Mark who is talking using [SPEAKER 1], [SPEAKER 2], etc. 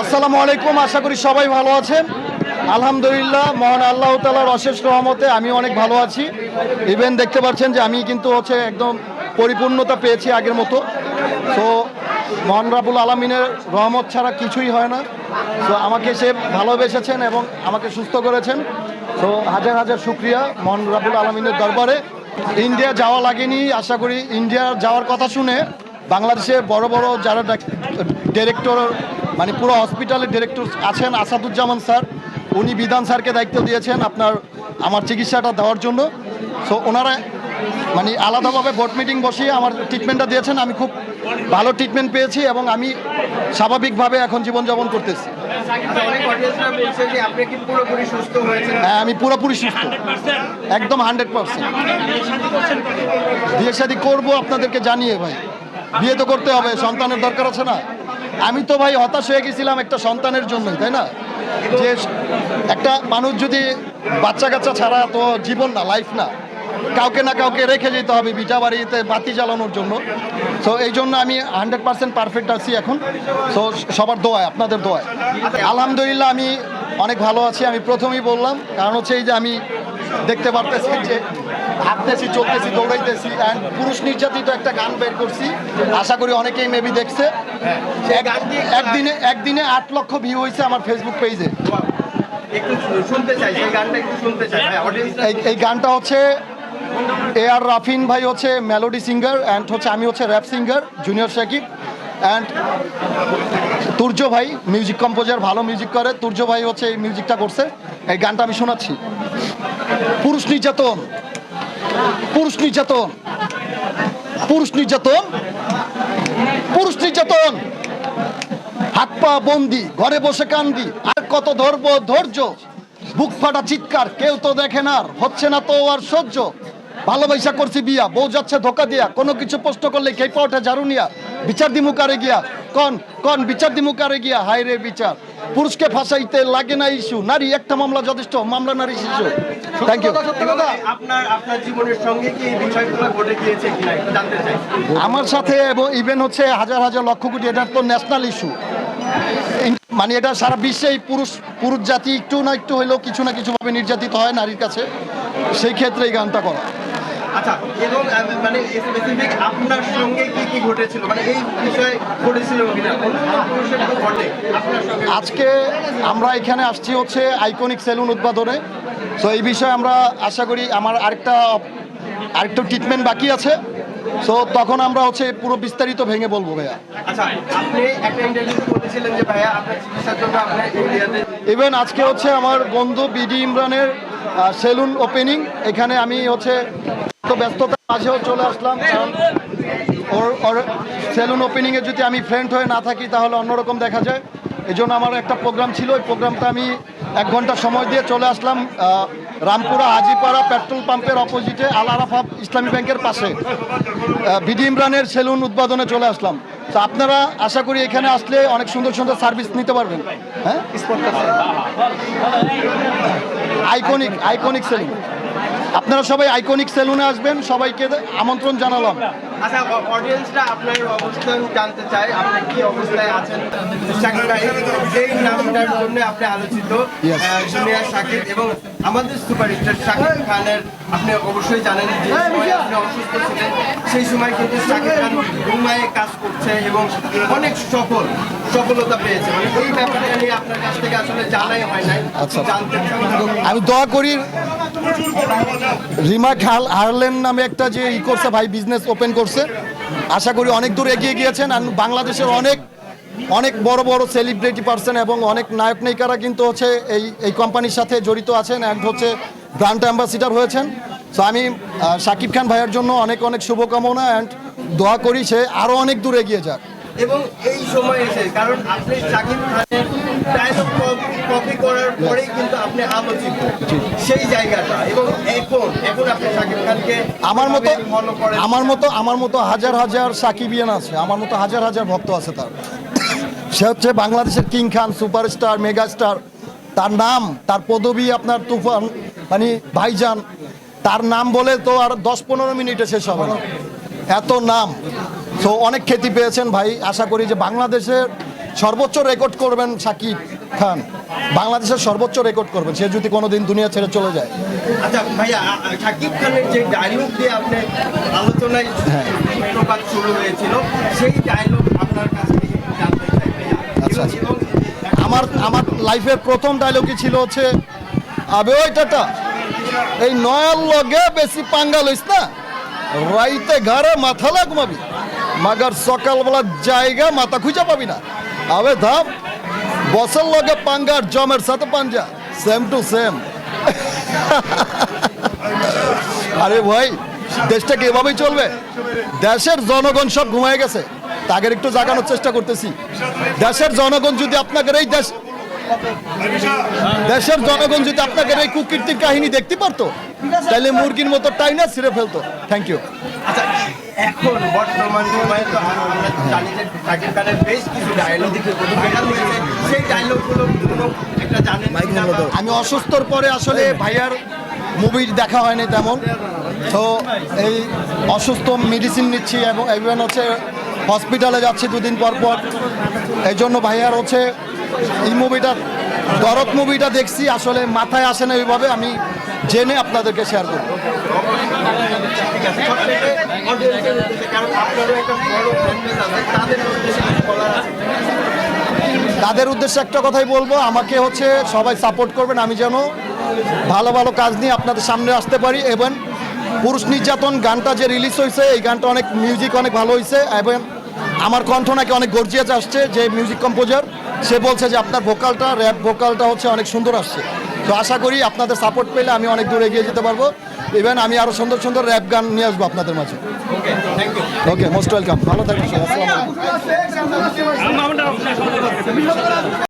[SPEAKER 1] আসসালামু আলাইকুম, আশা করি সবাই ভালো আছেন। আলহামদুলিল্লাহ, মহান আল্লাহ তালার অশেষ রহমতে আমি অনেক ভালো আছি। ইভেন দেখতে পাচ্ছেন যে আমি কিন্তু হচ্ছে একদম পরিপূর্ণতা পেয়েছি আগের মতো। তো মহান রাবুল আলমিনের রহমত ছাড়া কিছুই হয় না। তো আমাকে সে ভালোবেসেছেন এবং আমাকে সুস্থ করেছেন। তো হাজার হাজার শুক্রিয়া মহান রাবুল আলমিনের দরবারে। ইন্ডিয়া যাওয়া লাগেনি, আশা করি ইন্ডিয়া যাওয়ার কথা শুনে বাংলাদেশে বড় বড় যারা ডিরেক্টর মানে পুরো হসপিটালের ডিরেক্টর আছেন আসাদুজ্জামান স্যার। উনি বিধান স্যারকে দায়িত্ব দিয়েছেন আপনার, আমার চিকিৎসাটা দেওয়ার জন্য। সো ওনারা মানে আলাদাভাবে বোর্ড মিটিং বসিয়ে আমার ট্রিটমেন্টটা দিয়েছেন। আমি খুব ভালো ট্রিটমেন্ট পেয়েছি এবং আমি স্বাভাবিকভাবে এখন জীবনযাপন করতেছি। হ্যাঁ আমি পুরোপুরি সুস্থ। একদম হান্ড্রেড পার্সেন্ট বিয়ে শাদি করব, আপনাদেরকে জানিয়ে ভাই। বিয়ে তো করতে হবে, সন্তানের দরকার আছে না। আমি তো ভাই হতাশ হয়ে গেছিলাম একটা সন্তানের জন্যই, তাই না? যে একটা মানুষ যদি বাচ্চা কাচ্চা ছাড়া তো জীবন না লাইফ না, কাউকে না কাউকে রেখে যেতে হবে বিটা বাড়িতে বাতি জ্বালানোর জন্য। তো এই জন্য আমি হান্ড্রেড পার্সেন্ট পারফেক্ট আছি এখন। তো সবার দোয়ায়, আপনাদের দোয়ায়। আলহামদুলিল্লাহ আমি অনেক ভালো আছি, আমি প্রথমেই বললাম। কারণ হচ্ছে এই যে আমি দেখতে পারতেছি যে হাঁটতেছি চলতেছি দৌড়াইতেছি অ্যান্ড পুরুষ নির্যাতিত একটা গান বের করছি। আশা করি অনেকেই মেবি দেখছে। একদিনে একদিনে আট লক্ষ ভিউ হয়েছে আমার ফেসবুক পেজে
[SPEAKER 2] অডিয়েন্সরা
[SPEAKER 1] এই গানটা হচ্ছে এ আর রাফিন ভাই হচ্ছে মেলোডি সিঙ্গার অ্যান্ড হচ্ছে আমি হচ্ছে rap singer junior Sakib. And Turjo ভাই মিউজিক কম্পোজার ভালো মিউজিক করে। তুর্য ভাই হচ্ছে এই মিউজিকটা করছে। এই গানটা আমি শোনাচ্ছি। পুরুষ নির্যাতন। পুরুষ নির্যাতন। পুরুষ নির্যাতন। পুরুষ নির্যাতন। হাত পা বন্দি, ঘরে বসে কান্দি, আর কত ধরব ধৈর্য। বুক ফাটা চিৎকার, কেউ তো দেখে না হচ্ছে না তো আর সহ্য। ভালোবাসা করছি বিয়া, বউ যাচ্ছে ধোকা দিয়া, কোনো কিছু প্রশ্ন করলে কে পাওটা ঝাড়ু নিয়া। বিচার দিমু কারে গিয়া? কন কন, বিচার দিমু কারে গিয়া? হাই রে বিচার। পুরুষকে ফাঁসাইতে লাগে না ইস্যু নারী একটা মামলা যথেষ্ট মামলা নারী শিশু। থ্যাংক ইউ
[SPEAKER 2] আপনার আপনার জীবনের সঙ্গে কি এই বিষয়গুলো ঘটে গিয়েছে কিনা জানতে চাই।
[SPEAKER 1] আমার সাথে এবং ইভেন হচ্ছে হাজার হাজার লক্ষ কোটি এটা তো ন্যাশনাল ইস্যু মানে এটা সারা বিশ্বেই পুরুষ পুরুষ জাতি একটু না একটু হইলেও কিছু না কিছুভাবে নির্যাতিত হয় নারীর কাছে। সেই ক্ষেত্রে এই গানটা করা।
[SPEAKER 2] আচ্ছা এবং মানে স্পেসিফিক আপনার সঙ্গে কি কি ঘটেছিল? মানে এই বিষয়ে ঘটেছিল কিনা? ঘটে
[SPEAKER 1] আজকে আমরা এখানে আসছি হচ্ছে আইকনিক সেলুন উদ্বোধনে। তো এই বিষয়ে আমরা আশা করি আমার আরেকটা আরেকটা ট্রিটমেন্ট বাকি আছে। সো তখন আমরা হচ্ছে পুরো বিস্তারিত ভেঙে বলব ভাইয়া।
[SPEAKER 2] আচ্ছা
[SPEAKER 1] ইভেন আজকে হচ্ছে আমার বন্ধু বিডি ইমরানের সেলুন ওপেনিং এখানে আমি হচ্ছে তো ব্যস্ততার মাঝেও চলে আসলাম কারণ ওর ওর সেলুন ওপেনিংয়ে যদি আমি ফ্রেন্ড হয়ে না থাকি তাহলে অন্যরকম দেখা যায়। এই জন্য আমার একটা প্রোগ্রাম ছিল ওই প্রোগ্রামটা আমি এক ঘণ্টা সময় দিয়ে চলে আসলাম রামপুরা হাজিপাড়া পেট্রোল পাম্পের অপোজিটে আল আরাফা ইসলামী ব্যাংকের পাশে। বিডি ইমরানের সেলুন উদ্বোধনে চলে আসলাম। তো আপনারা আশা করি এখানে আসলে অনেক সুন্দর সুন্দর সার্ভিস নিতে পারবেন। হ্যাঁ? আইকনিক আইকনিক সেলুন আপনারা সবাই আইকনিক সেলুনে আসবেন সবাইকে আমন্ত্রণ জানালাম।
[SPEAKER 2] আচ্ছা অডিয়েন্সরা আপনার অবস্থান জানতে চায় আপনি কি অবস্থায় আছেন? যেই নামটার জন্য আপনি আলোচিত. জুনিয়র শাকিব এবং আমাদের সুপারস্টার শাকিব খানের আপনি অবশ্যই জানেন যে আপনি অসুস্থ ছিলেন সেই সময় কিন্তু শাকিব খান ঘুমায়ে কাজ করছে এবং অনেক সফল সফলতা পেয়েছে। মানে এই ব্যাপারটা নিয়ে আপনার কাছ থেকে আসলে জানাই হয় নাই
[SPEAKER 1] আচ্ছা।
[SPEAKER 2] জানতে
[SPEAKER 1] আমি দোয়া করি রিমা খাল হারলেন নামে একটা যে ই করছে ভাই বিজনেস ওপেন করছে। আশা করি অনেক দূর এগিয়ে গিয়েছেন আর বাংলাদেশের অনেক অনেক বড় বড় সেলিব্রিটি পার্সন এবং অনেক নায়ক নায়িকারা কিন্তু হচ্ছে এই এই কোম্পানির সাথে জড়িত আছেন। অ্যান্ড হচ্ছে ব্র্যান্ড অ্যাম্বাসিডার হয়েছেন। সো আমি শাকিব খান ভাইয়ের জন্য অনেক অনেক শুভকামনা অ্যান্ড দোয়া করি সে আরও অনেক দূর এগিয়ে যাক।
[SPEAKER 2] এবং এই সময় এসে কারণ আপনি শাকিব খানের ডায়লগ কপি করার পরেই কিন্তু আপনি আলোচিত। সেই জায়গাটা এবং এখন এখন আপনি শাকিব খানকে
[SPEAKER 1] আমার মতো আমার মতো আমার মতো হাজার হাজার সাকিবিয়ান আছে আমার মতো হাজার হাজার ভক্ত আছে তার। সে হচ্ছে বাংলাদেশের কিং খান সুপারস্টার মেগাস্টার। তার নাম তার পদবি আপনার তুফান মানে ভাইজান তার নাম বলে তো আর দশ পনেরো মিনিটে শেষ হবে না। এত নাম। তো অনেক খ্যাতি পেয়েছেন ভাই। আশা করি যে বাংলাদেশের সর্বোচ্চ রেকর্ড করবেন শাকিব খান। বাংলাদেশের সর্বোচ্চ রেকর্ড করবেন। সে যদি কোনোদিন দুনিয়া ছেড়ে চলে যায়।
[SPEAKER 2] আচ্ছা ভাইয়া আ- খানের যে ডায়লগ দিয়ে আপনি আলোচনায়
[SPEAKER 1] হ্যাঁ।
[SPEAKER 2] শুরু হয়েছিল সেই ডায়লগ আপনার কাছ থেকে জানতে চাই ভাইয়া?
[SPEAKER 1] আচ্ছা, আচ্ছা। আমার আমার লাইফের প্রথম ডায়লগই ছিল হচ্ছে, আবে ওই টাটা, এই নয়ার লগে বেশি পাঙ্গা লইস না? রাইতে ঘরে মাথা লাগমাবি, মাগার সকালবেলা জায়গা মাথা খুঁজে পাবি না। আবে ধাম, বসের লগে পাঙ্গার জমের সাথে পাঞ্জা সেম টু সেম আরে ভাই, দেশটা কি এভাবেই চলবে? দেশের জনগণ সব ঘুমায় গেছে। তাদের একটু জাগানোর চেষ্টা করতেছি। দেশের জনগণ যদি আপনাদের এই দেশ দেশের জনগণ যদি আপনাদের এই কুকীর্তির কাহিনী দেখতে পারতো তাহলে মুরগির মতো টাইনা ছিঁড়ে ফেলতো। থ্যাংক ইউ
[SPEAKER 2] আচ্ছা এখন বর্তমান সময়ে তো আমরা জানি যে শাকিব খানের বেশ কিছু ডায়লগ সেই ডায়লগগুলো একটা জানেন
[SPEAKER 1] আমি অসুস্থর পরে আসলে ভাইয়ার মুভি দেখা হয়নি তেমন। তো এই অসুস্থ মেডিসিন নিচ্ছি এবং ইভেন হচ্ছে হসপিটালে যাচ্ছি দুদিন পর পর এই জন্য ভাইয়ার হচ্ছে এই মুভিটা, দরদ মুভিটা দেখছি, আসলে মাথায় আসে না ওইভাবে, আমি জেনে আপনাদেরকে শেয়ার করব।
[SPEAKER 2] তাদের উদ্দেশ্যে
[SPEAKER 1] একটা কথাই বলব, আমাকে হচ্ছে সবাই সাপোর্ট করবেন, আমি যেন ভালো ভালো কাজ নিয়ে আপনাদের সামনে আসতে পারি, এবং পুরুষ নির্যাতন গানটা যে রিলিজ হয়েছে, এই গানটা অনেক মিউজিক অনেক ভালো হয়েছে, এবং আমার কণ্ঠ নাকি অনেক গর্জিয়াস আসছে যে মিউজিক কম্পোজার সে বলছে যে আপনার ভোকালটা র্যাপ ভোকালটা হচ্ছে অনেক সুন্দর আসছে। তো আশা করি আপনাদের সাপোর্ট পেলে আমি অনেক দূর এগিয়ে যেতে পারব। ইভেন আমি আরও সুন্দর সুন্দর র্যাপ গান নিয়ে আসব আপনাদের মাঝে. ওকে মোস্ট ওয়েলকাম ভালো থাকবেন